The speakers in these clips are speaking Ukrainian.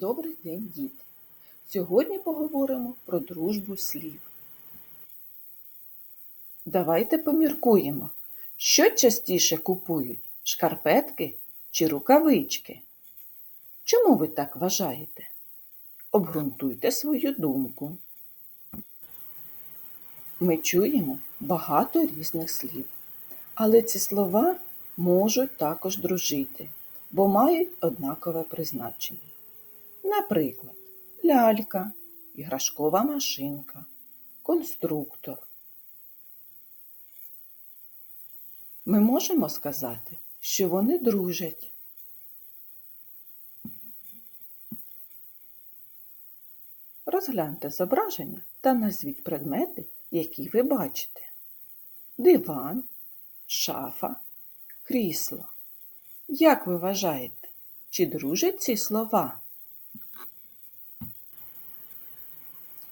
Добрий день, діти! Сьогодні поговоримо про дружбу слів. Давайте поміркуємо, що частіше купують шкарпетки чи рукавички? Чому ви так вважаєте? Обґрунтуйте свою думку. Ми чуємо багато різних слів, але ці слова можуть також дружити, бо мають однакове призначення. Наприклад, лялька, іграшкова машинка, конструктор. Ми можемо сказати, що вони дружать. Розгляньте зображення та назвіть предмети, які ви бачите. Диван, шафа, крісло. Як ви вважаєте, чи дружать ці слова?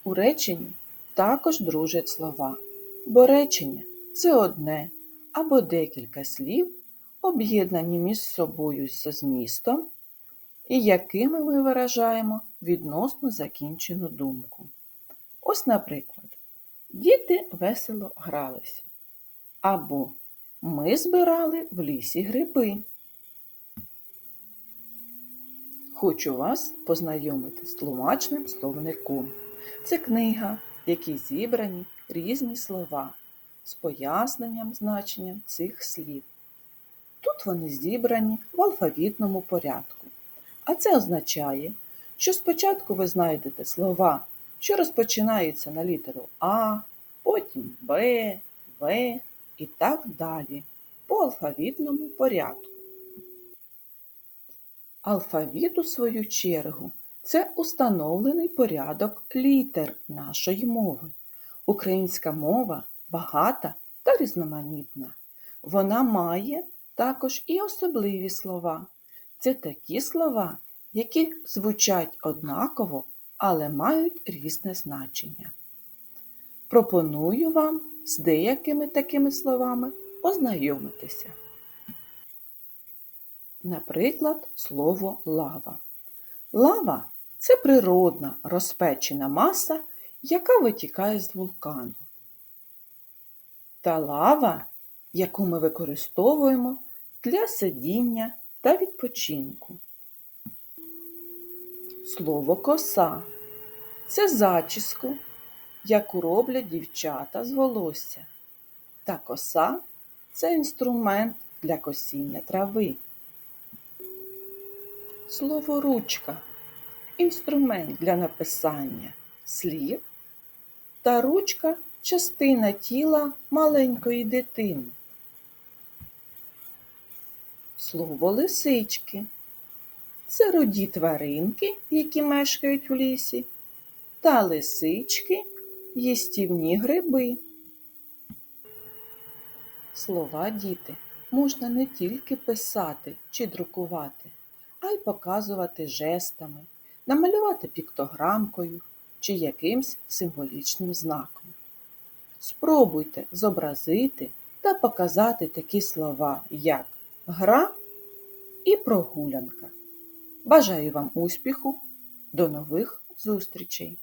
У реченні також дружать слова, бо речення це одне або декілька слів, об'єднані між собою за змістом, і якими ми виражаємо відносно закінчену думку. Ось, наприклад, діти весело гралися. Або ми збирали в лісі гриби. Хочу вас познайомити з тлумачним словником. Це книга, в якій зібрані різні слова з поясненням значенням цих слів. Тут вони зібрані в алфавітному порядку. А це означає, що спочатку ви знайдете слова, що розпочинаються на літеру А, потім Б, В і так далі по алфавітному порядку. Алфавіт, у свою чергу, це установлений порядок літер нашої мови. Українська мова багата та різноманітна. Вона має також і особливі слова. Це такі слова, які звучать однаково, але мають різне значення. Пропоную вам з деякими такими словами ознайомитися. Наприклад, слово лава. Лава це природна розпечена маса, яка витікає з вулкану. Та лава, яку ми використовуємо для сидіння та відпочинку. Слово коса це зачіску, яку роблять дівчата з волосся. Та коса це інструмент для косіння трави. Слово ручка інструмент для написання слів та ручка частина тіла маленької дитини. Слово лисички це руді тваринки, які мешкають в лісі, та лисички їстівні гриби. Слова діти можна не тільки писати чи друкувати, а й показувати жестами, намалювати піктограмкою чи якимсь символічним знаком. Спробуйте зобразити та показати такі слова, як гра і прогулянка. Бажаю вам успіху! До нових зустрічей!